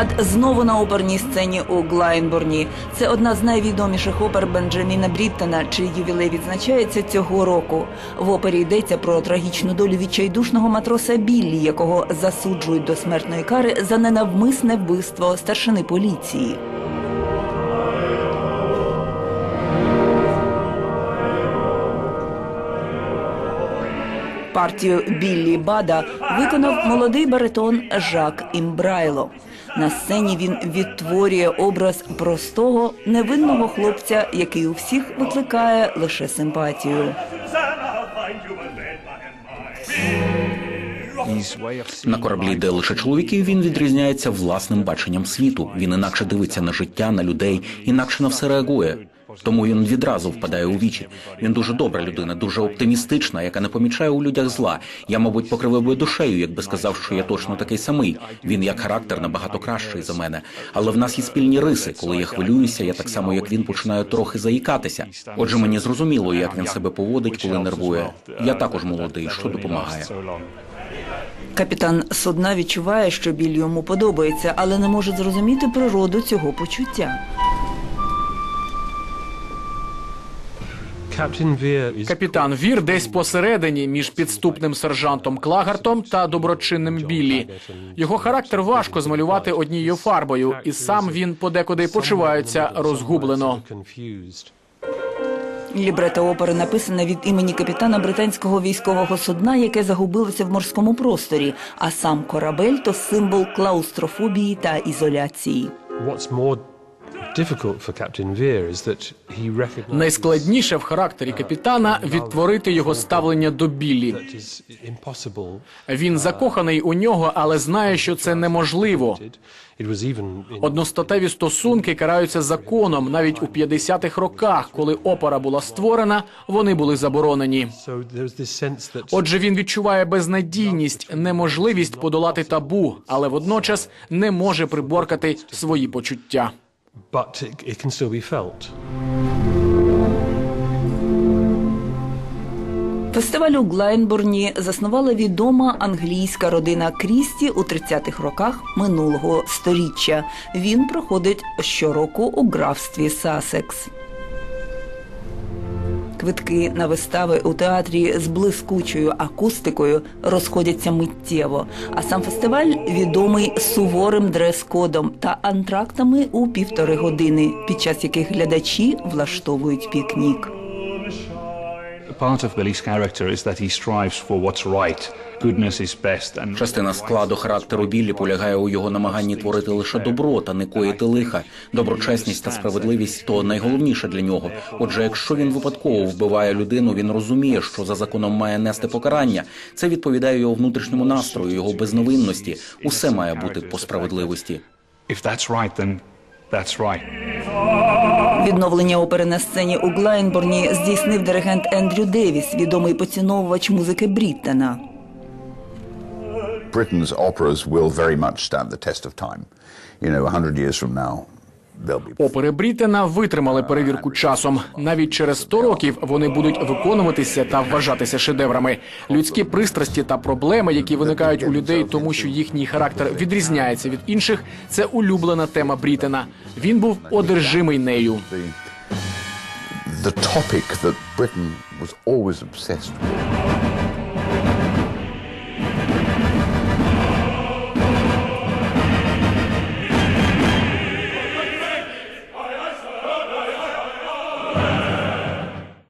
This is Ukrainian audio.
Бад знову на оперній сцені у Глайнборні. Це одна з найвідоміших опер Бенджаміна Бріттена, чий ювілей відзначається цього року. В опері йдеться про трагічну долю відчайдушного матроса Біллі, якого засуджують до смертної кари за ненавмисне вбивство старшини поліції. Партію Біллі Бада виконав молодий баритон Жак Імбрайло. На сцені він відтворює образ простого невинного хлопця, який у всіх викликає лише симпатію. На кораблі, де лише чоловіків, він відрізняється власним баченням світу. Він інакше дивиться на життя, на людей, інакше на все реагує. Тому він відразу впадає у вічі. Він дуже добра людина, дуже оптимістична, яка не помічає у людях зла. Я, мабуть, покривив би душею, якби сказав, що я точно такий самий. Він як характер набагато кращий за мене. Але в нас є спільні риси. Коли я хвилююся, я так само, як він, починаю трохи заїкатися. Отже, мені зрозуміло, як він себе поводить, коли нервує. Я також молодий, що допомагає. Капітан судна відчуває, що біль йому подобається, але не може зрозуміти природу цього почуття. Капітан Вір десь посередині між підступним сержантом Клагартом та доброчинним Біллі. Його характер важко змалювати однією фарбою, і сам він подекуди почувається розгублено. Лібрето опери написане від імені капітана британського військового судна, яке загубилося в морському просторі. А сам корабель то символ клаустрофобії та ізоляції. Найскладніше в характері капітана відтворити його ставлення до that. Він закоханий у нього, але знає, що це неможливо. Одностатеві стосунки караються законом. Навіть у 50-х роках, коли опера була створена, вони були заборонені. Отже, він відчуває безнадійність, неможливість подолати табу, але водночас не може приборкати свої почуття. But it, it can still be felt. Фестиваль у Глайнбурні заснувала відома англійська родина Крісті у 30-х роках минулого сторіччя. Він проходить щороку у графстві Сасекс. Квитки на вистави у театрі з блискучою акустикою розходяться миттєво. А сам фестиваль відомий суворим дрес-кодом та антрактами у півтори години, під час яких глядачі влаштовують пікнік. Part of Billy's character is that he strives for what's right. Goodness is best, and Частина складу характеру Біллі полягає у його намаганні творити лише добро та не коїти лиха. Доброчесність та справедливість то найголовніше для нього. Отже, якщо він випадково вбиває людину, він розуміє, що за законом має нести покарання. Це відповідає його внутрішньому настрою, його безновинності. Усе має бути по справедливості. if that's right, then that's right. Відновлення опери на сцені у Глайнборні здійснив диригент Ендрю Девіс, відомий поціновувач музики Бріттена. Britain's operas will very much stand the test of time. You know, 100 years from now. Опери Брітена витримали перевірку часом. Навіть через 100 років вони будуть виконуватися та вважатися шедеврами. Людські пристрасті та проблеми, які виникають у людей, тому що їхній характер відрізняється від інших, це улюблена тема Брітена. Він був одержимий нею. The, topic that Britain was always obsessed with.